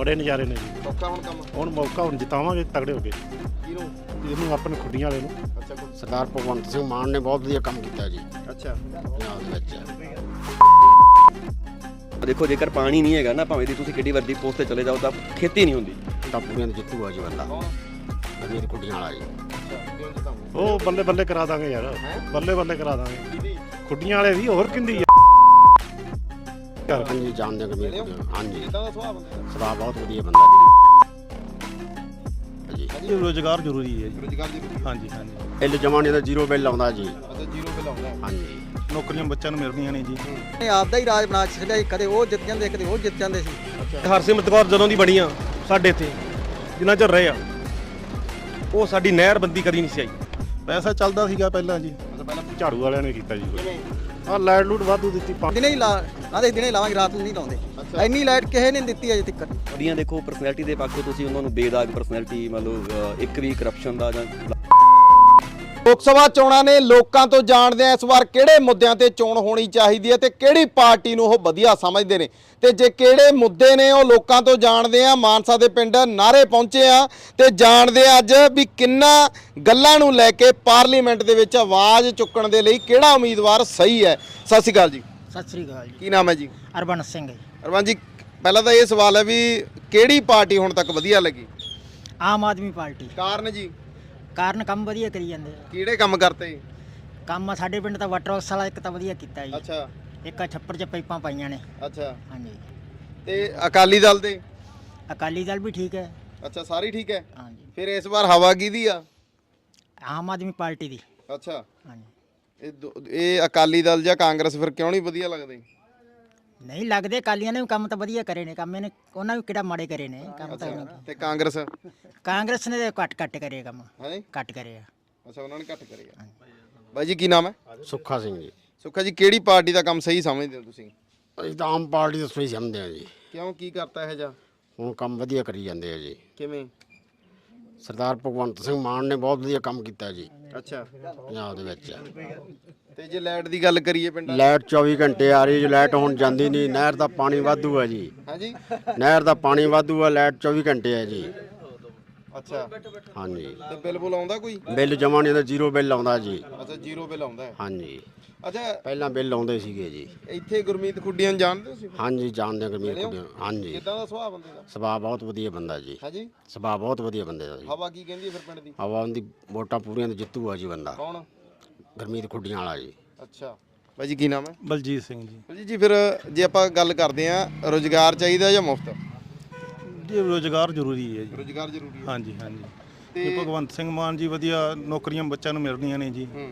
ਬੜੇ ਨਜ਼ਾਰੇ ਨੇ ਜੀ। ਹੁਣ ਕੰਮ? ਹੁਣ ਮੌਕਾ ਹੁਣ ਜਿਤਾਵਾਂਗੇ ਤਗੜੇ ਹੋ ਕੇ। ਕਿਹਨੂੰ ਇਹਨੂੰ ਆਪਣੇ ਖੁੱਡੀਆਂ ਵਾਲੇ ਨੂੰ। ਅੱਛਾ ਕੋਈ- ਸਰਦਾਰ ਭਗਵੰਤ ਸਿੰਘ ਮਾਨ ਨੇ ਬਹੁਤ ਵਧੀਆ ਕੰਮ ਕੀਤਾ ਜੀ। ਅੱਛਾ। ਪੰਜਾਬ ਦੇ ਵਿੱਚ। ਦੇਖੋ ਜੇਕਰ ਪਾਣੀ ਨਹੀਂ ਹੈਗਾ ਨਾ ਭਾਵੇਂ ਦੀ ਤੁਸੀਂ ਕਿੱਡੀ ਵੱਡੀ ਪੋਸਟ ਤੇ ਚਲੇ ਜਾਓ ਤਾਂ ਖੇਤੀ ਨਹੀਂ ਹੁੰਦੀ। ਤਾਂ ਪੂਰੀਆਂ ਦੇ ਜਿੱਤੂਗਾ ਜੀ ਬੰਦਾ। ਗਰਮੀਤ ਕੁੜੀਆਂ ਵਾਲਾ ਜੀ। ਉਹ ਬੱਲੇ ਬੱਲੇ ਕਰਾ ਦਾਂਗੇ ਯਾਰ। ਬੱਲੇ ਬੱਲੇ ਕਰਾ ਦਾਂਗੇ। ਖੁੱਡੀਆਂ ਵਾਲੇ ਦੀ ਹੋਰ ਕਿੰਦੀ ਯਾਰ ਹਾਂਜੀ। ਜਾਣਦੇ ਗਰਮੀਤ ਕੁੜੀਆਂ ਹਾਂਜੀ। ਇਦਾਂ ਦਾ ਸੁਭਾਅ ਬੰਦੇ ਦਾ ਸੁਭਾਅ ਬਹੁਤ ਵਧੀਆ ਬੰਦਾ ਜੀ। ਇਹ ਰੋਜ਼ਗਾਰ ਜ਼ਰੂਰੀ ਹੈ ਜੀ। ਰੋਜ਼ਗਾਰ ਦੀ ਹਾਂਜੀ ਹਾਂਜੀ। ਬਿੱਲ ਜਮਾਨੇ ਦਾ ਜ਼ੀਰੋ ਬਿੱਲ ਆਉਂਦਾ ਜੀ। ਜ਼ੀਰੋ ਬਿੱਲ ਆਉਂਦਾ। ਹਾਂਜੀ। ਨੌਕਰੀਆਂ ਬੱਚਿਆਂ ਨੂੰ ਮਿਲਦੀਆਂ ਨੇ ਜੀ। ਨੇ ਆਪਦਾ ਹੀ ਰਾਜ ਬਣਾ ਛੱਡਿਆ ਸੀ। ਕਦੇ ਉਹ ਜਿੱਤ ਜਾਂਦੇ ਕਦੇ ਉਹ ਜਿੱਤ ਜਾਂਦੇ ਸੀ। ਹਰਸਿਮਰਤ ਕੌਰ ਜਦੋਂ ਦੀ ਬਣੀ ਆ ਸਾਡੇ ਇੱਥੇ ਜਿੰਨਾ ਚਿਰ ਰਹੇ ਆ ਉਹ ਸਾਡੀ ਨਹਿਰ ਬੰਦੀ ਕਦੀ ਨਹੀਂ ਸੀ ਆਈ। ਪੈਸਾ ਚੱਲਦਾ ਸੀਗਾ ਪਹਿਲਾਂ ਜੀ। ਪਹਿਲਾਂ ਝਾੜੂ ਵਾਲਿਆਂ ਨੇ ਕੀਤਾ ਜੀ ਆ ਲਾਈਟ ਲੂਟ ਵਾਧੂ ਦਿੱਤੀ। ਪਾ- ਦਿਨੇ ਹੀ ਲਾ ਆਦੇ ਦਿਨੇ ਹੀ ਲਾਵਾਂਗੇ ਰਾਤ ਨੂੰ ਨਹੀਂ ਲਾਉਂਦੇ। ਇੰਨੀ ਲਾਈਟ ਕਿਸੇ ਨੇ ਨੀ ਦਿੱਤੀ ਅਜੇ ਤੱਕ। ਉਹਦੀਆਂ ਦੇਖੋ ਪਰਸਨੈਲਿਟੀ ਦੇ ਪੱਖੋਂ ਤੁਸੀਂ ਉਹਨਾਂ ਨੂੰ ਬੇਦਾਗ ਪਰਸਨੈਲਿਟੀ ਮੰਨ ਲਓ ਅਹ, ਇੱਕ ਵੀ ਕਰਪਸ਼ਨ ਦਾ ਜਾਂ ਲੋਕ ਸਭਾ ਚੋਣਾਂ ਨੇ ਲੋਕਾਂ ਤੋਂ ਜਾਣਦੇ ਆ ਇਸ ਵਾਰ ਕਿਹੜੇ ਮੁੱਦਿਆਂ ਤੇ ਚੋਣ ਹੋਣੀ ਚਾਹੀਦੀ ਹੈ ਤੇ ਕਿਹੜੀ ਪਾਰਟੀ ਨੂੰ ਉਹ ਵਧੀਆ ਸਮਝਦੇ ਨੇ। ਤੇ ਜੇ ਕਿਹੜੇ ਮੁੱਦੇ ਨੇ ਉਹ ਲੋਕਾਂ ਤੋਂ ਜਾਣਦੇ ਆ ਮਾਨਸਾ ਦੇ ਪਿੰਡ ਨਾਰੇ ਪਹੁੰਚੇ ਆ ਤੇ ਜਾਣਦੇ ਆ ਅੱਜ ਵੀ ਕਿੰਨਾ ਗੱਲਾਂ ਨੂੰ ਲੈ ਕੇ ਪਾਰਲੀਮੈਂਟ ਦੇ ਵਿੱਚ ਆਵਾਜ਼ ਚੁੱਕਣ ਦੇ ਲਈ ਕਿਹੜਾ ਉਮੀਦਵਾਰ ਸਹੀ ਹੈ। ਸਤਿ ਸ਼੍ਰੀ ਅਕਾਲ ਜੀ। ਸਤਿ ਸ੍ਰੀ ਅਕਾਲ ਜੀ। ਕੀ ਨਾਮ ਹੈ ਜੀ? ਅਰਬਨ ਸਿੰਘ ਜੀ। ਅਰਮਾਨ ਜੀ ਪਹਿਲਾਂ ਤਾਂ ਇਹ ਸਵਾਲ ਹੈ ਵੀ ਕਿਹੜੀ ਪਾਰਟੀ ਹੁਣ ਤੱਕ ਵਧੀਆ ਲੱਗੀ? ਆਮ ਆਦਮੀ ਪਾਰਟੀ। ਕਾਰਨ ਜੀ? ਕਾਰਨ ਕੰਮ ਵਧੀਆ ਕਰੀ ਜਾਂਦੇ ਆ। ਕਿਹੜੇ ਕੰਮ ਕਰਤੇ? ਕੰਮ ਸਾਡੇ ਪਿੰਡ ਦਾ ਵਾਟਰ ਹਾਊਸ ਵਾਲਾ ਇੱਕ ਤਾਂ ਵਧੀਆ ਕੀਤਾ ਜੀ। ਅੱਛਾ। ਇੱਕ ਆਹ ਛੱਪੜ 'ਚ ਪਾਈਪਾਂ ਪਾਈਆਂ ਨੇ। ਅੱਛਾ। ਹਾਂਜੀ। ਤੇ ਅਕਾਲੀ ਦਲ ਦੇ? ਅਕਾਲੀ ਦਲ ਵੀ ਠੀਕ ਹੈ। ਅੱਛਾ ਸਾਰੀ ਠੀਕ ਹੈ। ਹਾਂਜੀ। ਫਿਰ ਇਸ ਵਾਰ ਹਵਾ ਕਿਹਦੀ ਆ? ਆਮ ਆਦਮੀ ਪਾਰਟੀ ਦੀ। ਅੱਛਾ। ਹਾਂਜੀ। ਇਹ ਦੋ- ਇਹ ਅਕਾਲੀ ਦਲ ਜਾਂ ਕਾਂਗਰਸ ਫਿਰ ਕਿਉਂ ਨਹੀਂ ਵਧੀਆ ਲੱਗਦੇ? ਨਹੀਂ ਲੱਗਦੇ ਅਕਾਲੀਆਂ ਨੇ ਵੀ ਕੰਮ ਤਾਂ ਵਧੀਆ ਕਰੇ ਨੇ ਕੰਮ ਇਹਨੇ ਉਹਨਾਂ ਵੀ ਕਿਹੜਾ ਮਾੜੇ ਕਰੇ ਨੇ ਕੰਮ ਤਾਂ ਇਹਨੇ ਤੇ ਕਾਂਗਰਸ? ਕਾਂਗਰਸ ਨੇ ਤਾਂ ਘੱਟ ਘੱਟ ਕਰੇ ਕੰਮ ਹੈ? ਘੱਟ ਕਰੇ ਆ ਅੱਛਾ ਉਹਨਾਂ ਨੇ ਘੱਟ ਕਰਿਆ। ਬਾਈ ਜੀ ਕੀ ਨਾਮ ਹੈ? ਸੁੱਖਾ ਸਿੰਘ ਜੀ। ਸੁੱਖਾ ਜੀ ਕਿਹੜੀ ਪਾਰਟੀ ਦਾ ਕੰਮ ਸਹੀ ਸਮਝਦੇ ਹੋ ਤੁਸੀਂ? ਅਸੀਂ ਤਾਂ ਆਮ ਪਾਰਟੀ ਦਾ ਸਹੀ ਸਮਝਦੇ ਆ ਜੀ। ਕਿਉਂ ਕੀ ਕਰਤਾ ਇਹ ਜਾ ਹੁਣ ਕੰਮ ਵਧੀਆ ਕਰੀ ਜਾਂਦੇ ਆ ਜੀ। ਕਿਵੇਂ? ਸਰਦਾਰ ਭਗਵੰਤ ਸਿੰਘ ਮਾਨ ਨੇ ਬਹੁਤ ਵਧੀਆ ਕੰਮ ਕੀਤਾ ਜੀ। ਅੱਛਾ। ਪੰਜਾਬ ਦੇ ਵਿੱਚ। ਤੇ ਜੇ ਲਾਈਟ ਦੀ ਗੱਲ ਕਰੀਏ ਪਿੰਡਾਂ ਲਾਈਟ 24 ਘੰਟੇ ਆ ਰਹੀ ਹੈ ਲਾਈਟ ਹੁਣ ਜਾਂਦੀ ਨਹੀਂ ਨਹਿਰ ਦਾ ਪਾਣੀ ਵਾਧੂ ਹੈ ਜੀ। ਹਾਂਜੀ। ਨਹਿਰ ਦਾ ਪਾਣੀ ਵਾਧੂ ਹੈ ਲਾਈਟ 24 ਘੰਟੇ ਹੈ ਜੀ। ਅੱਛਾ। ਹਾਂਜੀ। ਤੇ ਬਿੱਲ ਬੁਲ ਆਉਂਦਾ ਕੋਈ? ਬਿੱਲ ਜਮਾ ਨਹੀਂ ਦਾ ਜ਼ੀਰੋ ਬਿੱਲ ਆਉਂਦਾ ਜੀ। ਅੱਛਾ ਜ਼ੀਰੋ ਬਿੱਲ ਆਉਂਦਾ ਹੈ। ਹਾਂਜੀ। ਅੱਛਾ। ਪਹਿਲਾਂ ਬਿੱਲ ਆਉਂਦੇ ਸੀਗੇ ਜੀ। ਇੱਥੇ ਗੁਰਮੀਤ ਖੁੱਡੀਆਂ ਨੂੰ ਜਾਣਦੇ ਹੋ ਤੁਸੀਂ? ਹਾਂਜੀ ਜਾਣਦੇ ਹਾਂ ਗੁਰਮੀਤ ਕੁੜੀਆਂ ਹਾਂਜੀ। ਕਿੱਦਾਂ ਦਾ ਸੁਭਾਅ ਬੰਦੇ ਦਾ? ਸੁਭਾਅ ਬਹੁਤ ਵਧੀਆ ਬੰਦਾ ਜੀ। ਹਾਂਜੀ। ਸੁਭਾਅ ਬਹੁਤ ਵਧੀਆ ਬੰਦੇ ਦਾ ਜੀ। ਹਵਾ ਕੀ ਕਹਿੰਦੀ ਹੈ ਫਿਰ ਪਿੰਡ ਦੀ? ਹਵਾ ਉਹਦੀ ਵੋਟਾਂ ਪੂਰੀਆਂ ਤੇ ਜਿੱਤੂਗਾ ਜੀ ਬੰਦਾ। ਕੌਣ? ਗੁਰਮੀਤ ਖੁੱਡੀਆਂ ਵਾਲਾ ਜੀ। ਅੱਛਾ। ਬਾਈ ਜੀ ਕੀ ਨਾਮ ਹੈ? ਬਲਜੀਤ ਸਿੰਘ ਜੀ। ਜੀ ਜੀ ਫਿਰ ਜੇ ਆਪਾਂ ਗੱਲ ਕਰਦੇ ਆ ਰੋਜ਼ਗਾਰ ਚਾਹੀਦਾ ਜਾਂ ਮੁਫਤ? ਜੀ ਰੋਜ਼ਗਾਰ ਜ਼ਰੂਰੀ ਹੈ ਜੀ। ਰੋਜ਼ਗਾਰ ਜ਼ਰੂਰੀ ਹੈ। ਹਾਂਜੀ ਹਾਂਜੀ। ਤੇ ਭਗਵੰਤ ਸਿੰਘ ਮਾਨ ਜੀ ਵਧੀਆ ਨੌਕਰੀਆਂ ਬੱਚਿਆਂ ਨੂੰ ਮਿਲਦੀਆਂ ਨੇ ਜੀ। ਹੂੰ।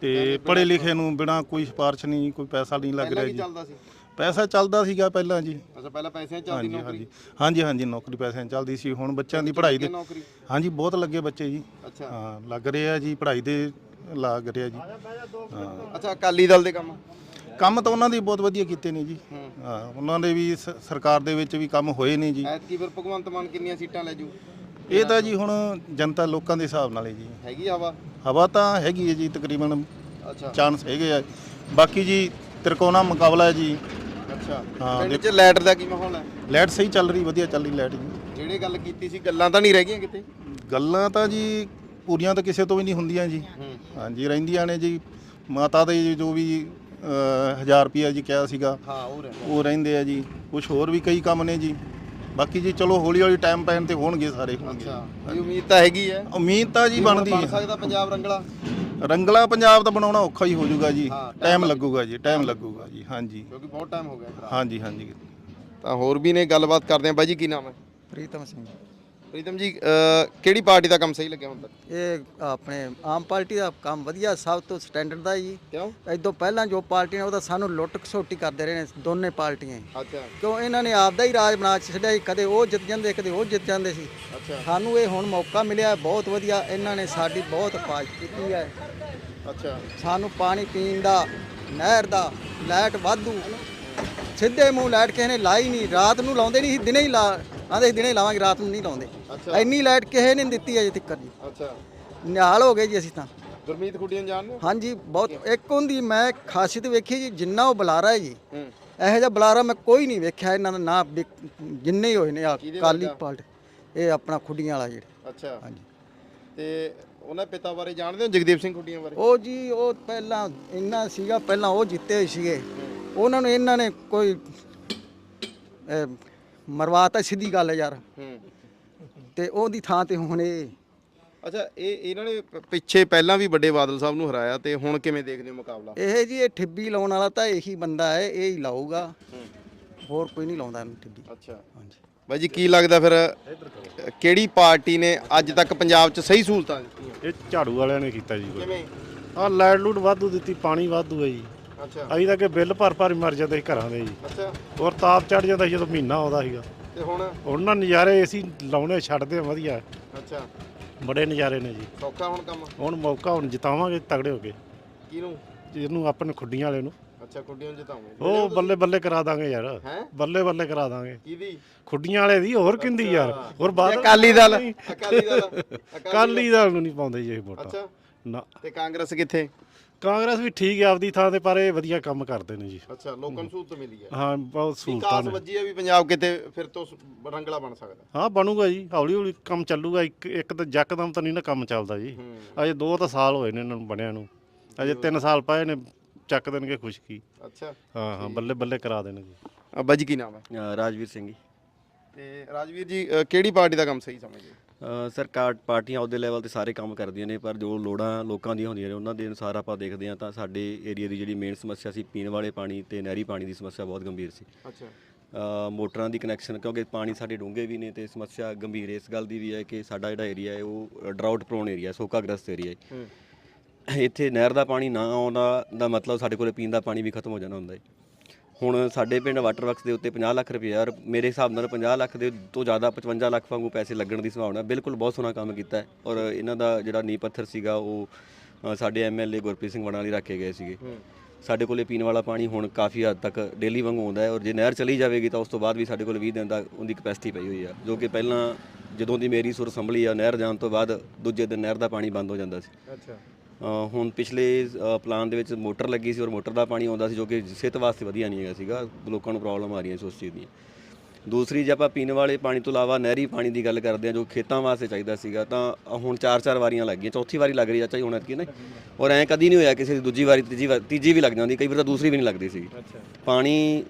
ਤੇ ਪੜ੍ਹੇ ਲਿਖੇ ਨੂੰ ਬਿਨਾ ਕੋਈ ਸਿਫਾਰਿਸ਼ ਨਹੀਂ ਕੋਈ ਪੈਸਾ ਨਹੀਂ ਲੱਗ ਪਹਿਲਾਂ ਰਿਹਾ ਕੀ ਜੀ। ਚੱਲਦਾ ਸੀ? ਪੈਸਾ ਚੱਲਦਾ ਸੀਗਾ ਪਹਿਲਾਂ ਜੀ। ਅੱਛਾ ਪਹਿਲਾਂ ਪੈਸਿਆਂ 'ਚ ਚੱਲਦੀ ਹਾਂਜੀ ਨੌਕਰੀ? ਹਾਂਜੀ। ਹਾਂਜੀ ਹਾਂਜੀ ਨੌਕਰੀ ਪੈਸਿਆਂ 'ਚ ਚੱਲਦੀ ਸੀ। ਹੁਣ ਬੱਚਿਆਂ ਦੀ ਪੜ੍ਹਾਈ ਦੇ ਨੌਕਰੀ? ਹਾਂਜੀ ਬਹੁਤ ਲੱਗੇ ਬੱਚੇ ਜੀ। ਅੱਛਾ। ਹਾਂ ਲੱਗ ਰਹੇ ਜੀ ਪੜ੍ਹਾਈ ਦੇ ਲੱਗ ਰਿਹਾ ਜੀ। ਅੱਛਾ ਅਕਾਲੀ ਦਲ ਦੇ ਕੰਮ? ਕੰਮ ਤਾਂ ਉਹਨਾਂ ਦੇ ਬਹੁਤ ਵਧੀਆ ਕੀਤੇ ਨੇ ਜੀ। ਹਾਂ। ਉਹਨਾਂ ਦੇ ਵੀ ਸ- ਸਰਕਾਰ ਦੇ ਵਿੱਚ ਵੀ ਕੰਮ ਹੋਏ ਨੇ ਜੀ। ਐਤਕੀ ਫਿਰ ਭਗਵੰਤ ਮਾਨ ਕਿੰਨੀਆਂ ਸੀਟਾਂ ਲੈ ਜੂ? ਇਹ ਤਾਂ ਜੀ ਹੁਣ ਜਨਤਾ ਲੋਕਾਂ ਦੇ ਹਿਸਾਬ ਨਾਲ ਹੈ ਜੀ। ਹੈਗੀ ਹਵਾ? ਹਵਾ ਤਾਂ ਹੈਗੀ ਹੈ ਜੀ ਤਕਰੀਬਨ ਅੱਛਾ। ਚਾਂਸ ਹੈਗੇ ਆ। ਬਾਕੀ ਜੀ ਤਿਰਕੋਣਾ ਮੁਕਾਬਲਾ ਹੈ ਜੀ। ਅੱਛਾ। ਹਾਂ, ਪਿੰਡ 'ਚ ਲਾਈਟ ਦਾ ਕੀ ਮਾਹੌਲ ਹੈ? ਲਾਈਟ ਸਹੀ ਚੱਲ ਰਹੀ ਵਧੀਆ ਚੱਲ ਰਹੀ ਲਾਈਟ ਜੀ। ਜਿਹੜੇ ਗੱਲ ਕੀਤੀ ਸੀ ਗੱਲਾਂ ਤਾਂ ਨਹੀਂ ਰਹਿ ਗਈਆਂ ਕਿਤੇ? ਗੱਲਾਂ ਤਾਂ ਜੀ ਪੂਰੀਆਂ ਤਾਂ ਕਿਸੇ ਤੋਂ ਵੀ ਨਹੀਂ ਹੁੰਦੀਆਂ ਜੀ। ਹੂੰ। ਹਾਂਜੀ ਰਹਿੰਦੀਆਂ ਨੇ ਜੀ। ਮਾਤਾ ਦੇ ਜੋ ਵੀ 1000 ਰੁਪਿਆ ਜੀ ਕਿਹਾ ਸੀਗਾ। ਹਾਂ ਉਹ ਰਹਿ ਉਹ ਰਹਿੰਦੇ ਆ ਜੀ। ਕੁਝ ਹੋਰ ਵੀ ਕਈ ਕੰਮ ਨੇ ਜੀ। ਬਾਕੀ ਜੀ ਚਲੋ ਹੌਲੀ ਹੌਲੀ ਟਾਈਮ ਪੈਣ ਤੇ ਹੋਣਗੇ ਸਾਰੇ ਹੋਣਗੇ। ਅੱਛਾ ਇਹ ਉਮੀਦ ਤਾਂ ਹੈਗੀ ਹੈ। ਉਮੀਦ ਤਾਂ ਜੀ ਬਣਦੀ ਬਣ ਹੈ। ਸਕਦਾ ਪੰਜਾਬ ਰੰਗਲਾ? ਰੰਗਲਾ ਪੰਜਾਬ ਦਾ ਬਣਾਉਣਾ ਔਖਾ ਹੀ ਹੋ ਜਾਊਗਾ ਜੀ। ਹਾਂ, ਟਾਈਮ ਲੱਗੂਗਾ ਜੀ ਟਾਈਮ ਲੱਗੂਗਾ ਜੀ ਹਾਂਜੀ। ਕਿਉਂਕਿ ਬਹੁਤ ਟਾਈਮ ਹੋ ਗਿਆ ਹਾਂਜੀ ਹਾਂਜੀ। ਤਾਂ ਹੋਰ ਵੀ ਨੇ ਗੱਲਬਾਤ ਕਰਦੇ ਆ ਬਾਈ ਜੀ ਕੀ ਨਾਮ ਹੈ? ਪ੍ਰੀਤਮ ਸਿੰਘ। ਪ੍ਰੀਤਮ ਜੀ ਅਹ, ਕਿਹੜੀ ਪਾਰਟੀ ਦਾ ਕੰਮ ਸਹੀ ਲੱਗਿਆ ਹੁਣ ਤੱਕ? ਇਹ ਆਪਣੇ ਆਮ ਪਾਰਟੀ ਦਾ ਕੰਮ ਵਧੀਆ ਸਭ ਤੋਂ ਸਟੈਂਡਰਡ ਦਾ ਜੀ। ਕਿਉਂ? ਇਦੋਂ ਪਹਿਲਾਂ ਜੋ ਪਾਰਟੀ ਨੇ ਉਹਦਾ ਸਾਨੂੰ ਲੁੱਟ ਖਸੋਟੀ ਕਰਦੇ ਰਹੇ ਨੇ ਦੋਨੇ ਪਾਰਟੀਆਂ ਹੀ। ਅੱਛਾ। ਕਿਉਂ? ਇਹਨਾਂ ਨੇ ਆਪਦਾ ਹੀ ਰਾਜ ਬਣਾ ਛੱਡਿਆ ਸੀ। ਕਦੇ ਉਹ ਜਿੱਤ ਜਾਂਦੇ ਕਦੇ ਉਹ ਜਿੱਤ ਜਾਂਦੇ ਸੀ। ਅੱਛਾ। ਸਾਨੂੰ ਇਹ ਹੁਣ ਮੌਕਾ ਮਿਲਿਆ ਬਹੁਤ ਵਧੀਆ ਇਹਨਾਂ ਨੇ ਸਾਡੀ ਬਹੁਤ ਪਾਜ ਕੀਤੀ ਹੈ। ਅੱਛਾ। ਸਾਨੂੰ ਪਾਣੀ ਪੀਣ ਦਾ ਨਹਿਰ ਦਾ ਲਾਈਟ ਵਾਧੂ। ਸਿੱਧੇ ਮੂੰਹ ਲਾਈਟ ਕਿਸੇ ਨੇ ਲਾਈ ਨਹੀਂ ਰਾਤ ਨੂੰ ਲਾਉਂਦੇ ਨਹੀਂ ਸੀ ਦਿਨੇ ਹੀ ਲਾ ਆਂਦੇ ਦਿਨੇ ਲਾਵਾਂਗੇ ਰਾਤ ਨੂੰ ਨਹੀਂ ਲਾਉਂਦੇ। ਅੱਛਾ। ਇੰਨੀ ਲਾਈਟ ਕਿਸੇ ਨੇ ਨਹੀਂ ਦਿੱਤੀ ਅਜੇ ਤੱਕ ਜੀ। ਅੱਛਾ। ਨਿਹਾਲ ਹੋ ਗਏ ਜੀ ਅਸੀਂ ਤਾਂ। ਗੁਰਮੀਤ ਖੁੱਡੀਆਂ ਜਾਣਦੇ ਹੋ ਹਾਂਜੀ ਬਹੁਤ ਇੱਕ ਹੁੰਦੀ ਮੈਂ ਖਾਸੀਅਤ ਵੇਖੀ ਜੀ ਜਿੰਨਾ ਉਹ ਬੁਲਾਰਾ ਹੈ ਜੀ। ਹੂੰ। ਇਹੋ ਜਿਹਾ ਬੁਲਾਰਾ ਮੈਂ ਕੋਈ ਨਹੀਂ ਵੇਖਿਆ ਇਹਨਾਂ ਦਾ ਨਾ ਜਿੰਨੇ ਹੀ ਹੋਏ ਨੇ ਆ ਕਿਹਦੇ ਕਾਲੀ ਵਰਗਾ? ਪਾਲਟ ਇਹ ਆਪਣਾ ਖੁੱਡੀਆਂ ਵਾਲਾ ਜਿਹੜੇ। ਅੱਛਾ। ਹਾਂਜੀ। ਤੇ ਉਹਨਾਂ ਪਿਤਾ ਬਾਰੇ ਜਾਣਦੇ ਹੋ ਜਗਦੀਪ ਸਿੰਘ ਖੁੱਡੀਆਂ ਬਾਰੇ? ਉਹ ਜੀ ਉਹ ਪਹਿਲਾਂ ਇੰਨਾ ਸੀਗਾ ਪਹਿਲਾਂ ਉਹ ਜਿੱਤੇ ਹੋਏ ਸੀਗੇ। ਉਹਨਾਂ ਨੂੰ ਇਹਨਾਂ ਨੇ ਕੋਈ ਅਹ, ਮਰਵਾਤਾ ਸਿੱਧੀ ਗੱਲ ਹੈ ਯਾਰ। ਹੂੰ। ਤੇ ਉਹਦੀ ਥਾਂ ਤੇ ਹੁਣ ਇਹ। ਅੱਛਾ ਇਹ ਇਹਨਾਂ ਨੇ ਪ- ਪਿੱਛੇ ਪਹਿਲਾਂ ਵੀ ਵੱਡੇ ਬਾਦਲ ਸਾਹਿਬ ਨੂੰ ਹਰਾਇਆ ਤੇ ਹੁਣ ਕਿਵੇਂ ਦੇਖਦੇ ਹੋ ਮੁਕਾਬਲਾ? ਇਹ ਜੀ ਇਹ ਠਿੱਬੀ ਲਾਉਣ ਵਾਲਾ ਤਾਂ ਇਹੀ ਬੰਦਾ ਹੈ ਇਹ ਹੀ ਲਾਊਗਾ। ਹੋਰ ਕੋਈ ਨਹੀਂ ਲਾਉਂਦਾ ਇਹਨੂੰ ਠਿੱਬੀ। ਅੱਛਾ। ਹਾਂਜੀ। ਬਾਈ ਜੀ ਕੀ ਲੱਗਦਾ ਫਿਰ ਅ, ਕਿਹੜੀ ਪਾਰਟੀ ਨੇ ਅੱਜ ਤੱਕ ਪੰਜਾਬ 'ਚ ਸਹੀ ਸਹੂਲਤਾਂ ਦਿੱਤੀਆਂ? ਇਹ ਝਾੜੂ ਵਾਲਿਆਂ ਨੇ ਕੀਤਾ ਜੀ ਕਿਵੇਂ? ਆ ਲਾਈਟ ਲੂਟ ਵਾਧੂ ਦਿੱਤੀ ਪਾਣੀ ਵਾਧੂ ਹੈ ਜੀ। ਅੱਛਾ। ਅਸੀਂ ਤਾਂ ਕਿ ਬਿੱਲ ਭਰ ਭਰ ਮਰ ਜਾਂਦੇ ਸੀ ਘਰਾਂ ਦੇ ਜੀ। ਅੱਛਾ। ਔਰ ਤਾਪ ਚੜ ਜਾਂਦਾ ਸੀ ਜਦੋਂ ਮਹੀਨਾ ਆਉਂਦਾ ਸੀਗਾ। ਤੇ ਹੁਣ? ਉਹਨਾਂ ਨਜ਼ਾਰੇ ਅਸੀਂ ਲਾਉਣੇ ਛੱਡਦੇ ਆ ਵਧੀਆ। ਅੱਛਾ। ਬੜੇ ਨਜ਼ਾਰੇ ਨੇ ਜੀ। ਸੌਖਾ ਹੁਣ ਕੰਮ? ਹੁਣ ਮੌਕਾ ਹੁਣ ਜਿਤਾਵਾਂਗੇ ਤਗੜੇ ਹੋ ਕੇ। ਕਿਹਨੂੰ? ਇਹਨੂੰ ਆਪਣੇ ਖੁੱਡੀਆਂ ਵਾਲੇ ਨੂੰ। ਅੱਛਾ ਕੁੱਡੀਆਂ ਨੂੰ ਜਿਤਾਉਂਗੇ ਉਹ ਬੱਲੇ ਬੱਲੇ ਕਰਾ ਦਾਂਗੇ ਯਾਰ? ਬੱਲੇ ਬੱਲੇ ਕਰਾ ਦਾਂਗੇ। ਕਿਹਦੀ? ਖੁੱਡੀਆਂ ਵਾਲੇ ਦੀ ਹੋਰ ਕਿੰਦੀ ਯਾਰ। ਹੋਰ ਬਾਅਦ ਅਕਾਲੀ ਦਲ। ਅਕਾਲੀ ਦਲ। ਅਕਾਲੀ ਦਲ ਨੂੰ ਨਹੀਂ ਪਾਉਂਦੇ ਜੀ ਇਹ ਵੋਟਾਂ। ਅੱਛਾ। ਨਾ। ਤੇ ਕਾਂਗਰਸ ਕਿੱਥੇ? ਕਾਂਗਰਸ ਵੀ ਠੀਕ ਹੈ ਆਪਦੀ ਥਾਂ ਤੇ ਪਰ ਇਹ ਵਧੀਆ ਕੰਮ ਕਰਦੇ ਨੇ ਜੀ। ਅੱਛਾ ਲੋਕਾਂ ਨੂੰ ਸਹੂਲਤ ਮਿਲੀ ਹੈ ਹਾਂ ਬਹੁਤ ਸਹੂਲਤਾਂ ਵਿਕਾਸ ਨੇ। ਵੱਜੀ ਹੈ ਵੀ ਪੰਜਾਬ ਕਿਤੇ ਫਿਰ ਤੋਂ ਸ- ਰੰਗਲਾ ਬਣ ਸਕਦਾ। ਹਾਂ ਬਣੂਗਾ ਜੀ ਹੌਲੀ ਹੌਲੀ ਕੰਮ ਚੱਲੂਗਾ। ਇੱਕ ਇੱਕ ਤਾਂ ਯਕਦਮ ਤਾਂ ਨਹੀਂ ਨਾ ਕੰਮ ਚੱਲਦਾ ਜੀ। ਅਜੇ 2 ਤਾਂ ਸਾਲ ਹੋਏ ਨੇ ਇਹਨਾਂ ਨੂੰ ਬਣਿਆ ਨੂੰ। ਅਜੇ 3 ਸਾਲ ਪਏ ਨੇ ਚੱਕ ਦੇਣਗੇ ਖੁਸ਼ਕੀ। ਅੱਛਾ। ਹਾਂ ਹਾਂ ਬੱਲੇ ਬੱਲੇ ਕਰਾ ਦੇਣਗੇ। ਅੱਬਾ ਜੀ ਕੀ ਨਾਮ ਹੈ? ਅ, ਰਾਜਵੀਰ ਸਿੰਘ ਜੀ। ਤੇ ਰਾਜਵੀਰ ਜੀ ਅ, ਕਿਹੜੀ ਪਾਰਟੀ ਦਾ ਕੰਮ ਸਹੀ ਸਮਝਦੇ ਅ, ਸਰਕਾਰ ਪਾਰਟੀਆਂ ਉਹਦੇ ਲੈਵਲ ਤੇ ਸਾਰੇ ਕੰਮ ਕਰਦੀਆਂ ਨੇ ਪਰ ਜੋ ਲੋੜਾਂ ਲੋਕਾਂ ਦੀਆਂ ਹੁੰਦੀਆਂ ਨੇ ਉਹਨਾਂ ਦੇ ਅਨੁਸਾਰ ਆਪਾਂ ਦੇਖਦੇ ਹਾਂ ਤਾਂ ਸਾਡੇ ਏਰੀਆ ਦੀ ਜਿਹੜੀ ਮੇਨ ਸਮੱਸਿਆ ਸੀ ਪੀਣ ਵਾਲੇ ਪਾਣੀ ਤੇ ਨਹਿਰੀ ਪਾਣੀ ਦੀ ਸਮੱਸਿਆ ਬਹੁਤ ਗੰਭੀਰ ਸੀ। ਅੱਛਾ। ਮੋਟਰਾਂ ਦੀ ਕਨੈਕਸ਼ਨ ਕਿਉਂਕਿ ਪਾਣੀ ਸਾਡੇ ਡੂੰਘੇ ਵੀ ਨੇ ਤੇ ਸਮੱਸਿਆ ਗੰਭੀਰ ਇਸ ਗੱਲ ਦੀ ਵੀ ਹੈ ਕਿ ਸਾਡਾ ਜਿਹੜਾ ਏਰੀਆ ਹੈ ਉਹ ਡਰਾਊਟ ਪ੍ਰੋਨ ਏਰੀਆ ਸੋਕਾਗ੍ਰਸਤ ਏਰੀਆ ਹੈ। ਇੱਥੇ ਨਹਿਰ ਦਾ ਪਾਣੀ ਨਾ ਆਉਣਾ ਦਾ ਮਤਲਬ ਸਾਡੇ ਕੋਲੇ ਪੀਣ ਦਾ ਪਾਣੀ ਵੀ ਖਤਮ ਹੋ ਜਾਣਾ ਹੁੰਦਾ ਹੈ। ਹੁਣ ਸਾਡੇ ਪਿੰਡ ਵਾਟਰ ਵਰਕਸ ਦੇ ਉੱਤੇ 50 ਲੱਖ ਰੁਪਏ ਔਰ ਮੇਰੇ ਹਿਸਾਬ ਨਾਲ 50 ਲੱਖ ਦੇ ਤੋਂ ਜ਼ਿਆਦਾ 55 ਲੱਖ ਵਾਂਗੂ ਪੈਸੇ ਲੱਗਣ ਦੀ ਸੰਭਾਵਨਾ ਬਿਲਕੁਲ ਬਹੁਤ ਸੋਹਣਾ ਕੰਮ ਕੀਤਾ ਹੈ। ਔਰ ਇਹਨਾਂ ਦਾ ਜਿਹੜਾ ਨੀਂਹ ਪੱਥਰ ਸੀਗਾ ਉਹ ਅ, ਸਾਡੇ ਐਮਐਲਏ ਗੁਰਪ੍ਰੀਤ ਸਿੰਘ ਵਣਾਲੀ ਰੱਖ ਕੇ ਗਏ ਸੀਗੇ। ਸਾਡੇ ਕੋਲੇ ਪੀਣ ਵਾਲਾ ਪਾਣੀ ਹੁਣ ਕਾਫੀ ਹੱਦ ਤੱਕ ਡੇਲੀ ਵਾਂਗੂ ਆਉਂਦਾ ਹੈ ਔਰ ਜੇ ਨਹਿਰ ਚਲੀ ਜਾਵੇਗੀ ਤਾਂ ਉਸ ਤੋਂ ਬਾਅਦ ਵੀ ਸਾਡੇ ਕੋਲ 20 ਦਿਨ ਦਾ ਉਹਦੀ ਕਪੈਸਿਟੀ ਪਈ ਹੋਈ ਆ ਜੋ ਕਿ ਪਹਿਲਾਂ ਜਦੋਂ ਦੀ ਮੇਰੀ ਸੁਰ ਸੰਭਲੀ ਆ ਨਹਿਰ ਜਾਣ ਤੋਂ ਬਾਅਦ ਦੂਜੇ ਦਿਨ ਨਹਿਰ ਦਾ ਪਾਣੀ ਬੰਦ ਹੋ ਜਾਂਦਾ ਸੀ। ਅੱਛਾ। ਹੁਣ ਪਿਛਲੇ ਪਲਾਨ ਦੇ ਵਿੱਚ ਮੋਟਰ ਲੱਗੀ ਸੀ ਔਰ ਮੋਟਰ ਦਾ ਪਾਣੀ ਆਉਂਦਾ ਸੀ ਜੋ ਕਿ ਸਿਹਤ ਵਾਸਤੇ ਵਧੀਆ ਨਹੀਂ ਹੈਗਾ ਸੀਗਾ ਲੋਕਾਂ ਨੂੰ ਪ੍ਰੋਬਲਮ ਆ ਰਹੀਆਂ ਸੀ ਉਸ ਚੀਜ਼ ਦੀਆਂ। ਦੂਸਰੀ ਜੇ ਆਪਾਂ ਪੀਣ ਵਾਲੇ ਪਾਣੀ ਤੋਂ ਇਲਾਵਾ ਨਹਿਰੀ ਪਾਣੀ ਦੀ ਗੱਲ ਕਰਦੇ ਹਾਂ ਜੋ ਖੇਤਾਂ ਵਾਸਤੇ ਚਾਹੀਦਾ ਸੀਗਾ ਤਾਂ ਹੁਣ ਚਾਰ ਚਾਰ ਵਾਰੀਆਂ ਲੱਗ ਗਈਆਂ ਚੌਥੀ ਵਾਰੀ ਲੱਗ ਰਹੀ ਆ ਚਾਹੀ ਹੁਣ ਐਤਕੀ ਨਾ ਔਰ ਐਂ ਕਦੀ ਨਹੀਂ ਹੋਇਆ ਕਿਸੇ ਦੀ ਦੂਜੀ ਵਾਰੀ ਤੀਜੀ ਵਾਰ ਤੀਜੀ ਵੀ ਲੱਗ ਜਾਂਦੀ ਕਈ ਵਾਰ ਤਾਂ ਦੂਸਰੀ ਵੀ ਨਹੀਂ ਲੱਗਦੀ ਸੀ ਪਾਣੀ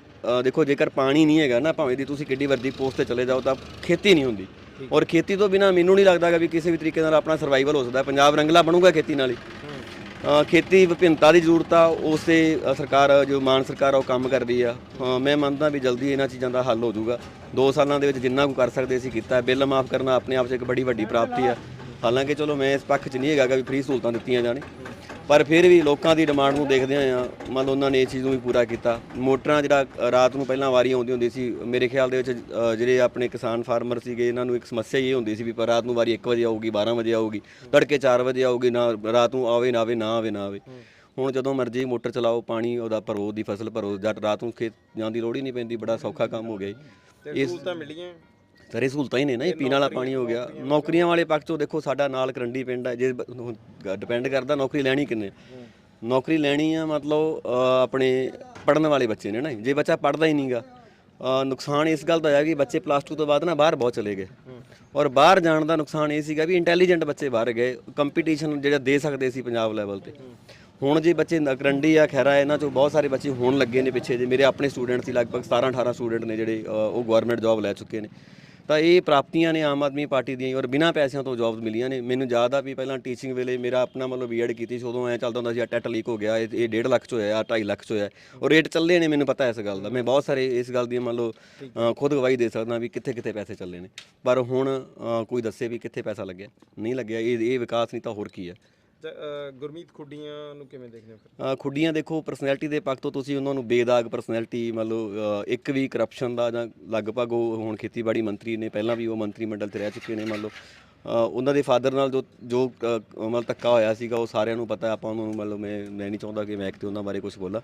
ਦੇਖੋ ਜੇਕਰ ਪਾਣੀ ਨਹੀਂ ਹੈਗਾ ਨਾ ਭਾਵੇਂ ਦੀ ਤੁਸੀਂ ਕਿੱਡੀ ਵੱਡੀ ਪੋਸਟ ਤੇ ਚਲੇ ਜਾਓ ਤਾਂ ਖੇਤੀ ਨਹੀਂ ਹੁੰਦੀ। ਔਰ ਖੇਤੀ ਤੋਂ ਬਿਨਾ ਮੈਨੂੰ ਨਹੀਂ ਲੱਗਦਾ ਕਿ ਕਿਸੇ ਵੀ ਤਰੀਕੇ ਨਾਲ ਆਪਣਾ ਸਰਵਾਈਵਲ ਹੋ ਸਕਦਾ। ਪੰਜਾਬ ਰੰਗਲਾ ਬਣੂਗਾ ਖੇਤੀ ਨਾਲ ਹੀ। ਖੇਤੀ ਵਿਭਿੰਨਤਾ ਦੀ ਜ਼ਰੂਰਤ ਆ ਉਸੇ ਸਰਕਾਰ ਜੋ ਮਾਨ ਸਰਕਾਰ ਆ ਉਹ ਕੰਮ ਕਰਦੀ ਆ। ਮੈਂ ਮੰਨਦਾ ਵੀ ਜਲਦੀ ਇਹਨਾਂ ਚੀਜ਼ਾਂ ਦਾ ਹੱਲ ਹੋ ਜਾਊਗਾ। 2 ਸਾਲਾਂ ਦੇ ਵਿੱਚ ਜਿੰਨਾ ਕੁ ਕਰ ਸਕਦੇ ਸੀ ਕੀਤਾ। ਬਿੱਲ ਮਾਫ ਕਰਨਾ ਆਪਣੇ ਆਪ 'ਚ ਇੱਕ ਬੜੀ ਵੱਡੀ ਪ੍ਰਾਪਤੀ ਆ। ਹਾਲਾਂਕਿ ਚਲੋ ਮੈਂ ਇਸ ਪੱਖ 'ਚ ਨਹੀਂ ਹੈਗਾ ਕਿ ਫ੍ਰੀ ਸਹੂਲਤਾਂ ਦਿੱਤੀਆਂ ਜਾਣ। ਪਰ ਫਿਰ ਵੀ ਲੋਕਾਂ ਦੀ ਡਿਮਾਂਡ ਨੂੰ ਦੇਖਦੇ ਆ ਮੰਨ ਲਓ ਉਹਨਾਂ ਨੇ ਇਹ ਚੀਜ਼ ਨੂੰ ਵੀ ਪੂਰਾ ਕੀਤਾ। ਮੋਟਰਾਂ ਜਿਹੜਾ ਰਾਤ ਨੂੰ ਪਹਿਲਾਂ ਵਾਰੀ ਆਉਂਦੀ ਹੁੰਦੀ ਸੀ ਮੇਰੇ ਖਿਆਲ ਦੇ ਵਿੱਚ ਜਿਹੜੇ ਆਪਣੇ ਕਿਸਾਨ ਫਾਰਮਰ ਸੀਗੇ ਇਹਨਾਂ ਨੂੰ ਇੱਕ ਸਮੱਸਿਆ ਇਹ ਹੁੰਦੀ ਸੀ ਵੀ ਪਰ ਰਾਤ ਨੂੰ ਵਾਰੀ 1 ਵਜੇ ਆਊਗੀ 12 ਵਜੇ ਆਊਗੀ ਤੜਕੇ 4 ਵਜੇ ਆਊਗੀ ਨਾ ਰਾਤ ਨੂੰ ਆਵੇ ਨਾ ਆਵੇ ਨਾ ਆਵੇ ਨਾ ਆਵੇ। ਹੁਣ ਜਦੋਂ ਮਰਜ਼ੀ ਮੋਟਰ ਚਲਾਓ ਪਾਣੀ ਉਹਦਾ ਭਰੋ ਦੀ ਫਸਲ ਭਰੋ ਜਦ ਰਾਤ ਨੂੰ ਖੇਤ ਜਾਣ ਦੀ ਲੋੜ ਹੀ ਨਹੀਂ ਪੈਂਦੀ ਬੜਾ ਸੌਖਾ ਕੰਮ ਹੋ ਗਿਆ ਜੀ। ਇਸ ਸਹੂਲਤਾਂ ਮਿਲੀਆਂ? ਸਾਰੇ ਸਹੂਲਤਾਂ ਹੀ ਨੇ ਨਾ ਇਹ ਪੀਣ ਵਾਲਾ ਪਾਣੀ ਹੋ ਗਿਆ। ਨੌਕਰੀਆਂ ਵਾਲੇ ਪੱਖ ਤੋਂ ਦੇਖੋ ਸਾਡਾ ਨਾਲ ਕਰੰਡੀ ਪਿੰਡ ਹੈ ਜੇ ਡਿਪੈਂਡ ਕਰਦਾ ਨੌਕਰੀ ਲੈਣੀ ਕਿੰਨੇ। ਨੌਕਰੀ ਲੈਣੀ ਆ ਮਤਲਬ ਆਪਣੇ ਪੜਨ ਵਾਲੇ ਬੱਚੇ ਨੇ ਨਾ ਜੇ। ਬੱਚਾ ਪੜਦਾ ਹੀ ਨਹੀਂਗਾ ਨੁਕਸਾਨ ਇਸ ਗੱਲ ਦਾ ਹੋਇਆ ਕਿ ਬੱਚੇ ਪਲੱਸ 2 ਤੋਂ ਬਾਅਦ ਨਾ ਬਾਹਰ ਬਹੁਤ ਚਲੇ ਗਏ। ਔਰ ਬਾਹਰ ਜਾਣ ਦਾ ਨੁਕਸਾਨ ਇਹ ਸੀਗਾ ਵੀ ਇੰਟੈਲੀਜੈਂਟ ਬੱਚੇ ਬਾਹਰ ਗਏ। ਕੰਪੀਟੀਸ਼ਨ ਜਿਹੜਾ ਦੇ ਸਕਦੇ ਸੀ ਪੰਜਾਬ ਲੈਵਲ ਤੇ। ਹੁਣ ਜੇ ਬੱਚੇ ਨਕਰੰਡੀ ਆ ਖੈਰਾ ਇਹਨਾਂ ਚੋਂ ਬਹੁਤ ਸਾਰੇ ਬੱਚੇ ਹੋਣ ਲੱਗੇ ਨੇ ਪਿੱਛੇ। ਜੇ ਮੇਰੇ ਆਪਣੇ ਸਟੂਡੈਂਟ ਸੀ ਲਗਭਗ 17 18 ਸਟੂਡੈਂਟ ਨੇ ਜਿਹੜੇ ਉਹ ਗਵਰਨਮੈਂਟ ਜੌਬ ਲੈ ਚੁੱਕੇ ਨੇ। ਤਾਂ ਇਹ ਪ੍ਰਾਪਤੀਆਂ ਨੇ ਆਮ ਆਦਮੀ ਪਾਰਟੀ ਦੀਆਂ ਔਰ ਬਿਨਾਂ ਪੈਸਿਆਂ ਤੋਂ ਜੌਬਸ ਮਿਲੀਆਂ ਨੇ। ਮੈਨੂੰ ਯਾਦ ਆ ਵੀ ਪਹਿਲਾਂ ਟੀਚਿੰਗ ਵੇਲੇ ਮੇਰਾ ਆਪਣਾ ਮਤਲਬ ਬੀਐਡ ਕੀਤੀ ਸੀ ਉਦੋਂ ਐ ਚੱਲਦਾ ਹੁੰਦਾ ਸੀ ਆ ਟੈਟ ਲੀਕ ਹੋ ਗਿਆ ਇਹ ਇਹ 1.5 ਲੱਖ ਚ ਹੋਇਆ ਆ 2.5 ਲੱਖ ਚ ਹੋਇਆ ਔਰ ਰੇਟ ਚੱਲੇ ਨੇ ਮੈਨੂੰ ਪਤਾ ਇਸ ਗੱਲ ਦਾ। ਮੈਂ ਬਹੁਤ ਸਾਰੇ ਇਸ ਗੱਲ ਦੀ ਮੰਨ ਲਓ ਖੁਦ ਗਵਾਹੀ ਦੇ ਸਕਦਾ ਵੀ ਕਿੱਥੇ ਕਿੱਥੇ ਪੈਸੇ ਚੱਲੇ ਨੇ। ਪਰ ਹੁਣ ਕੋਈ ਦੱਸੇ ਵੀ ਕਿੱਥੇ ਪੈਸਾ ਲੱਗਿਆ ਨਹੀਂ ਲੱਗਿਆ ਇਹ ਇਹ ਵਿਕਾਸ ਨਹੀਂ ਤਾਂ ਹੋਰ ਕੀ ਹੈ ਗੁਰਮੀਤ ਖੁੱਡੀਆਂ ਨੂੰ ਕਿਵੇਂ ਦੇਖਦੇ ਹੋ ਫਿਰ? ਅ, ਖੁੱਡੀਆਂ ਦੇਖੋ ਪਰਸਨੈਲਿਟੀ ਦੇ ਪੱਖ ਤੋਂ ਤੁਸੀਂ ਉਹਨਾਂ ਨੂੰ ਬੇਦਾਗ ਪਰਸਨੈਲਿਟੀ ਮੰਨ ਲਓ ਅ, ਇੱਕ ਵੀ ਕਰਪਸ਼ਨ ਦਾ ਜਾਂ ਲਗਭਗ ਉਹ ਹੁਣ ਖੇਤੀਬਾੜੀ ਮੰਤਰੀ ਨੇ ਪਹਿਲਾਂ ਵੀ ਉਹ ਮੰਤਰੀ ਮੰਡਲ ਤੇ ਰਹਿ ਚੁੱਕੇ ਨੇ ਮੰਨ ਲਓ ਅ, ਉਹਨਾਂ ਦੇ ਫਾਦਰ ਨਾਲ ਜੋ ਜੋ ਅ, ਮਤਲਬ ਧੱਕਾ ਹੋਇਆ ਸੀਗਾ ਉਹ ਸਾਰਿਆਂ ਨੂੰ ਪਤਾ ਆਪਾਂ ਉਹਨਾਂ ਨੂੰ ਮਤਲਬ ਮੈਂ ਮੈਂ ਨਹੀਂ ਚਾਹੁੰਦਾ ਕਿ ਮੈਂ ਇੱਕ ਤੇ ਉਹਨਾਂ ਬਾਰੇ ਕੁਝ ਬੋਲਾਂ।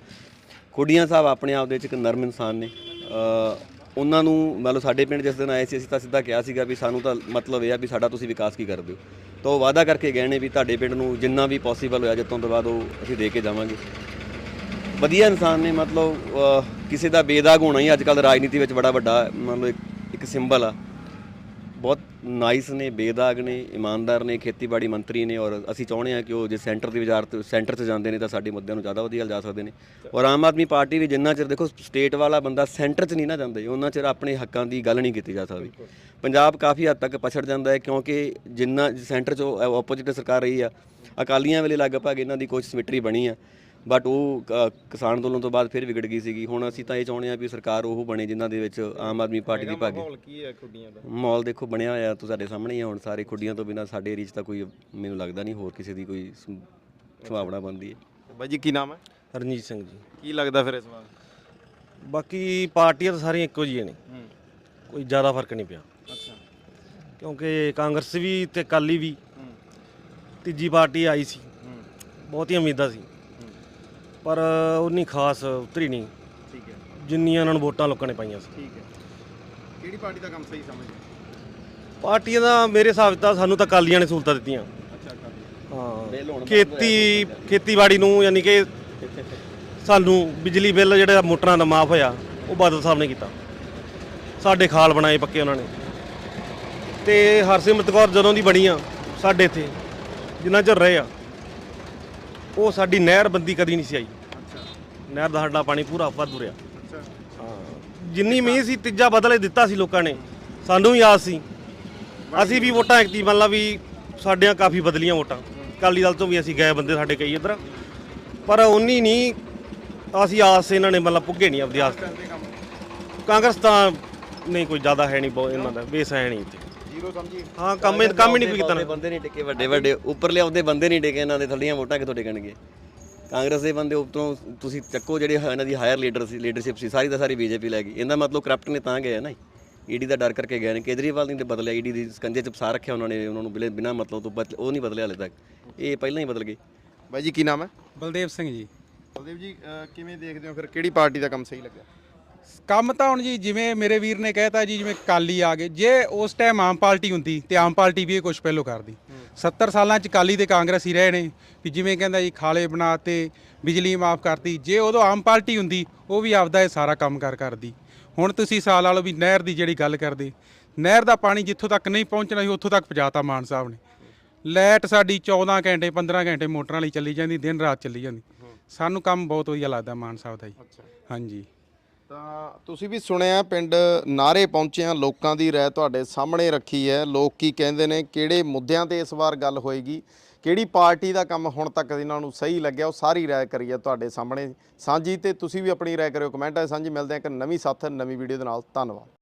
ਖੁੱਡੀਆਂ ਸਾਹਿਬ ਆਪਣੇ ਆਪ ਦੇ ਵਿੱਚ ਇੱਕ ਨਰਮ ਇਨਸਾਨ ਨੇ। ਅ, ਉਹਨਾਂ ਨੂੰ ਮੰਨ ਲਓ ਸਾਡੇ ਪਿੰਡ ਜਿਸ ਦਿਨ ਆਏ ਸੀ ਅਸੀਂ ਤਾਂ ਸਿੱਧਾ ਕਿਹਾ ਸੀਗਾ ਵੀ ਸਾਨੂੰ ਤਾਂ ਮਤਲਬ ਇਹ ਆ ਵੀ ਸਾਡਾ ਤੁਸੀਂ ਵਿਕਾਸ ਕੀ ਕਰਦੇ ਹੋ। ਤਾਂ ਉਹ ਵਾਅਦਾ ਕਰਕੇ ਗਏ ਨੇ ਵੀ ਤੁਹਾਡੇ ਪਿੰਡ ਨੂੰ ਜਿੰਨਾ ਵੀ ਪੋਸੀਬਲ ਹੋਇਆ, ਜਿੱਤੋਂ ਤੋਂ ਬਾਅਦ ਉਹ ਅਸੀਂ ਦੇ ਕੇ ਜਾਵਾਂਗੇ। ਵਧੀਆ ਇਨਸਾਨ ਨੇ, ਮਤਲਬ ਕਿਸੇ ਦਾ ਬੇਦਾਗ ਹੋਣਾ ਹੀ ਅੱਜ ਕੱਲ੍ਹ ਰਾਜਨੀਤੀ ਵਿੱਚ ਬੜਾ ਵੱਡਾ, ਮਤਲਬ, ਇੱਕ ਸਿੰਬਲ ਆ। ਬਹੁਤ ਨਾਈਸ ਨੇ, ਬੇਦਾਗ ਨੇ, ਇਮਾਨਦਾਰ ਨੇ, ਖੇਤੀਬਾੜੀ ਮੰਤਰੀ ਨੇ ਔਰ ਅਸੀਂ ਚਾਹੁੰਦੇ ਹਾਂ ਕਿ ਉਹ ਜੇ ਸੈਂਟਰ ਦੀ ਵਜ਼ਾਰਤ ਸੈਂਟਰ 'ਚ ਜਾਂਦੇ ਨੇ ਤਾਂ ਸਾਡੇ ਮੁੱਦਿਆਂ ਨੂੰ ਜ਼ਿਆਦਾ ਵਧੀਆ ਲਿਜਾ ਸਕਦੇ ਨੇ। ਔਰ ਆਮ ਆਦਮੀ ਪਾਰਟੀ ਵੀ ਜਿੰਨਾ ਚਿਰ ਦੇਖੋ ਸਟੇਟ ਵਾਲਾ ਬੰਦਾ ਸੈਂਟਰ 'ਚ ਨਹੀਂ ਨਾ ਜਾਂਦਾ, ਉਹਨਾਂ ਚਿਰ ਆਪਣੇ ਹੱਕਾਂ ਦੀ ਗੱਲ ਨਹੀਂ ਕੀਤੀ ਜਾ ਸਕਦੀ। ਪੰਜਾਬ ਕਾਫੀ ਹੱਦ ਤੱਕ ਪਛੜ ਜਾਂਦਾ ਹੈ ਕਿਉਂਕਿ ਜਿੰਨਾ ਸੈਂਟਰ 'ਚ ਆਪੋਜੀਟ ਸਰਕਾਰ ਰਹੀ ਆ, ਅਕਾਲੀਆਂ ਵੇਲੇ ਲਗਭਗ ਇਹਨਾਂ ਦੀ ਕੋਈ ਸਿਮਟਰੀ ਬਣੀ ਆ। ਬਟ ਉਹ ਕ- ਕਿਸਾਨ ਅੰਦੋਲਨ ਤੋਂ ਬਾਅਦ ਫਿਰ ਵਿਗੜ ਗਈ ਸੀਗੀ। ਹੁਣ ਅਸੀਂ ਤਾਂ ਇਹ ਚਾਹੁੰਦੇ ਹਾਂ ਵੀ ਸਰਕਾਰ ਉਹ ਬਣੇ ਜਿਨ੍ਹਾਂ ਦੇ ਵਿੱਚ ਆਮ ਆਦਮੀ ਪਾਰਟੀ ਦੀ ਭਾਗੀ। ਮਾਹੌਲ ਕੀ ਹੈ ਖੁੱਡੀਆਂ ਦਾ? ਮਾਹੌਲ ਦੇਖੋ ਬਣਿਆ ਹੋਇਆ ਤੂੰ ਸਾਡੇ ਸਾਹਮਣੇ ਹੀ ਆ ਹੁਣ ਸਾਰੇ। ਖੁੱਡੀਆਂ ਤੋਂ ਬਿਨਾ ਸਾਡੇ ਏਰੀਆ 'ਚ ਤਾਂ ਕੋਈ ਮੈਨੂੰ ਲੱਗਦਾ ਨਹੀਂ ਹੋਰ ਕਿਸੇ ਦੀ ਕੋਈ ਸੰ- ਸੰਭਾਵਨਾ ਬਣਦੀ ਹੈ। ਬਾਈ ਜੀ ਕੀ ਨਾਮ ਹੈ? ਰਣਜੀਤ ਸਿੰਘ ਜੀ। ਕੀ ਲੱਗਦਾ ਫਿਰ ਇਸ ਵਾਰ? ਬਾਕੀ ਪਾਰਟੀਆਂ ਤਾਂ ਸਾਰੀਆਂ ਇੱਕੋ ਜਿਹੀਆਂ ਨੇ। ਕੋਈ ਜ਼ਿਆਦਾ ਫ਼ਰਕ ਨਹੀਂ ਪਿਆ। ਅੱਛਾ। ਕਿਉਂਕਿ ਕਾਂਗਰਸ ਵੀ ਤੇ ਅਕਾਲੀ ਵੀ ਤੀਜੀ ਪਾਰਟੀ ਆਈ ਸੀ। ਬਹੁਤੀਆਂ ਉਮੀਦਾਂ ਸੀ। ਪਰ ਉਨੀ ਖਾਸ ਉਤਰੀ ਨਹੀਂ। ਠੀਕ ਹੈ। ਜਿੰਨੀਆਂ ਉਹਨਾਂ ਨੂੰ ਵੋਟਾਂ ਲੋਕਾਂ ਨੇ ਪਾਈਆਂ ਸੀ। ਠੀਕ ਹੈ। ਕਿਹੜੀ ਪਾਰਟੀ ਦਾ ਕੰਮ ਸਹੀ ਸਮਝਦੇ ਪਾਰਟੀਆਂ ਦਾ ਮੇਰੇ ਹਿਸਾਬ 'ਚ ਤਾਂ ਸਾਨੂੰ ਤਾਂ ਅਕਾਲੀਆਂ ਨੇ ਸਹੂਲਤਾਂ ਦਿੱਤੀਆਂ। ਅੱਛਾ ਹਾਂ। ਖੇਤੀ ਖੇਤੀਬਾੜੀ ਨੂੰ ਯਾਨੀ ਕਿ ਸਾਨੂੰ ਬਿਜਲੀ ਬਿੱਲ ਜਿਹੜਾ ਮੋਟਰਾਂ ਦਾ ਮਾਫ ਹੋਇਆ ਉਹ ਬਾਦਲ ਸਾਹਿਬ ਨੇ ਕੀਤਾ। ਸਾਡੇ ਖਾਲ ਬਣਾਏ ਪੱਕੇ ਉਹਨਾਂ ਨੇ। ਤੇ ਹਰਸਿਮਰਤ ਕੌਰ ਜਦੋਂ ਦੀ ਬਣੀ ਆ ਸਾਡੇ ਇੱਥੇ ਜਿੰਨਾ ਚਿਰ ਰਹੇ ਆ। ਉਹ ਸਾਡੀ ਨਹਿਰ ਬੰਦੀ ਕਦੀ ਨਹੀਂ ਸੀ ਆਈ। ਨਹਿਰ ਦਾ ਸਾਡਾ ਪਾਣੀ ਪੂਰਾ ਵਾਧੂ ਰਿਹਾ ਹਾਂ। ਜਿੰਨੀ ਮੀਂਹ ਸੀ ਤੀਜਾ ਬਦਲੇ ਦਿੱਤਾ ਸੀ ਲੋਕਾਂ ਨੇ। ਸਾਨੂੰ ਵੀ ਆਸ ਸੀ। ਅਸੀਂ ਵੀ ਵੋਟਾਂ ਐਕਟੀ ਮੰਨ ਲਾ ਵੀ ਸਾਡੀਆਂ ਕਾਫੀ ਬਦਲੀਆਂ ਵੋਟਾਂ। ਅਕਾਲੀ ਦਲ ਤੋਂ ਵੀ ਅਸੀਂ ਗਏ ਬੰਦੇ ਸਾਡੇ ਕਈ ਇੱਧਰ। ਪਰ ਉਨੀ ਨਹੀਂ ਅਸੀਂ ਆਸ ਇਹਨਾਂ ਨੇ ਮਤਲਬ ਪੁੱਗੇ ਨਹੀਂ ਆਪਦੀ ਆਸ ਕਾਂਗਰਸ ਤਾਂ ਨਹੀਂ ਕੋਈ ਜ਼ਿਆਦਾ ਹੈ ਨਹੀਂ ਬਹੁਤ ਇਹਨਾਂ ਦਾ ਬੇਸ ਹੈ ਨਹੀਂ ਇੱਥੇ। ਜ਼ੀਰੋ ਸਮਝੀ। ਹਾਂ ਕੰਮ ਇਹ- ਕੰਮ ਹੀ ਨਹੀਂ ਕੋਈ ਕੀਤਾ ਉਹਦੇ ਬੰਦੇ ਨਹੀਂ ਟਿਕੇ ਵੱਡੇ ਵੱਡੇ ਉੱਪਰਲੇ ਆਉਂਦੇ ਬੰਦੇ ਨਹੀਂ ਟਿਕੇ ਇਹਨਾਂ ਦੇ ਥੱਲੀਆਂ ਵੋਟਾਂ ਕਿੱਥੋਂ ਟਿਕਣਗੇ? ਕਾਂਗਰਸ ਦੇ ਬੰਦੇ ਉੱਤੋਂ ਤੁਸੀਂ ਚੱਕੋ ਜਿਹੜੇ ਇਹਨਾਂ ਦੀ ਹਾਇਰ ਲੀਡਰ ਸੀ ਲੀਡਰਸ਼ਿਪ ਸੀ ਸਾਰੀ ਦਾ ਸਾਰੀ ਬੀਜੇਪੀ ਲੈ ਗਈ। ਇਹਦਾ ਮਤਲਬ ਕਰਪਟ ਨੇ ਤਾਂ ਗਏ ਆ ਨਾ ਈਡੀ ਦਾ ਡਰ ਕਰਕੇ ਗਏ ਨੇ। ਕੇਜਰੀਵਾਲ ਨੇ ਤੇ ਬਦਲਿਆ ਈਡੀ ਦੀ ਸਕੰਜੇ ਚ ਫਸਾ ਰੱਖਿਆ ਉਹਨਾਂ ਨੇ ਉਹਨਾਂ ਨੂੰ ਬਿਲੇ- ਬਿਨਾਂ ਮਤਲਬ ਤੋਂ ਬਦਲ- ਉਹ ਨਹੀਂ ਬਦਲਿਆ ਹਲੇ ਤੱਕ। ਇਹ ਪਹਿਲਾਂ ਹੀ ਬਦਲ ਗਏ। ਬਾਈ ਜੀ ਕੀ ਨਾਮ ਹੈ? ਬਲਦੇਵ ਸਿੰਘ ਜੀ। ਬਲਦੇਵ ਜੀ ਕਿਵੇਂ ਦੇਖਦੇ ਹੋ? ਫਿਰ ਕਿਹੜੀ ਪਾਰਟੀ ਦਾ ਕੰਮ ਸਹੀ ਲੱਗਿਆ? ਕੰਮ ਤਾਂ ਹੁਣ ਜੀ ਜਿਵੇਂ ਮੇਰੇ ਵੀਰ ਨੇ ਕਹਿਤਾ ਜੀ ਜਿਵੇਂ ਕਾਲੀ ਆ ਗਏ। ਜੇ ਉਸ ਟਾਈਮ ਆਮ ਪਾਰਟੀ ਹੁੰਦੀ ਤੇ ਆਮ ਪਾਰਟੀ ਵੀ ਇਹ ਕੁਝ ਪਹਿਲੋਂ ਕਰਦੀ। 70 ਸਾਲਾਂ ਚ ਕਾਲੀ ਤੇ ਕਾਂਗਰਸ ਹੀ ਰਹੇ ਨੇ ਵੀ ਜਿਵੇਂ ਕਹਿੰਦਾ ਜੀ ਖਾਲੇ ਬਣਾਤੇ ਬਿਜਲੀ ਮਾਫ ਕਰਤੀ। ਜੇ ਉਦੋਂ ਆਮ ਪਾਰਟੀ ਹੁੰਦੀ ਉਹ ਵੀ ਆਪਦਾ ਇਹ ਸਾਰਾ ਕੰਮ ਕਰ ਕਰਦੀ। ਹੁਣ ਤੁਸੀਂ ਸਾਲ ਵਾਲੋ ਵੀ ਨਹਿਰ ਦੀ ਜਿਹੜੀ ਗੱਲ ਕਰਦੇ ਨਹਿਰ ਦਾ ਪਾਣੀ ਜਿੱਥੋਂ ਤੱਕ ਨਹੀਂ ਪਹੁੰਚਣਾ ਸੀ ਉੱਥੋਂ ਤੱਕ ਪਹੁੰਚਾਤਾ ਮਾਨ ਸਾਹਿਬ ਨੇ। ਲਾਈਟ ਸਾਡੀ 14 ਘੰਟੇ 15 ਘੰਟੇ ਮੋਟਰਾਂ ਲਈ ਚੱਲੀ ਜਾਂਦੀ ਦਿਨ ਰਾਤ ਚੱਲੀ ਜਾਂਦੀ। ਸਾਨੂੰ ਕੰਮ ਬਹੁਤ ਵਧੀਆ ਲੱਗਦਾ ਮਾਨ ਸਾਹਿਬ ਦਾ ਜੀ। ਹਾਂਜੀ। ਤਾਂ ਤੁਸੀਂ ਵੀ ਸੁਣਿਆ ਪਿੰਡ ਨਾਰੇ ਪਹੁੰਚਿਆ ਲੋਕਾਂ ਦੀ ਰਾਏ ਤੁਹਾਡੇ ਸਾਹਮਣੇ ਰੱਖੀ ਹੈ। ਲੋਕ ਕੀ ਕਹਿੰਦੇ ਨੇ, ਕਿਹੜੇ ਮੁੱਦਿਆਂ ਤੇ ਇਸ ਵਾਰ ਗੱਲ ਹੋਏਗੀ? ਕਿਹੜੀ ਪਾਰਟੀ ਦਾ ਕੰਮ ਹੁਣ ਤੱਕ ਇਹਨਾਂ ਨੂੰ ਸਹੀ ਲੱਗਿਆ, ਉਹ ਸਾਰੀ ਰਾਏ ਕਰੀ ਹੈ ਤੁਹਾਡੇ ਸਾਹਮਣੇ। ਸਾਂਝੀ ਤੇ ਤੁਸੀਂ ਵੀ ਆਪਣੀ ਰਾਏ ਕਰਿਓ, ਕਮੈਂਟ ਹੈ ਸਾਂਝੀ, ਮਿਲਦੇ ਹਾਂ ਇੱਕ ਨਵੀਂ ਸਾਥ, ਨਵੀਂ ਵੀਡੀਓ ਦੇ ਨਾਲ। ਧੰਨਵਾਦ।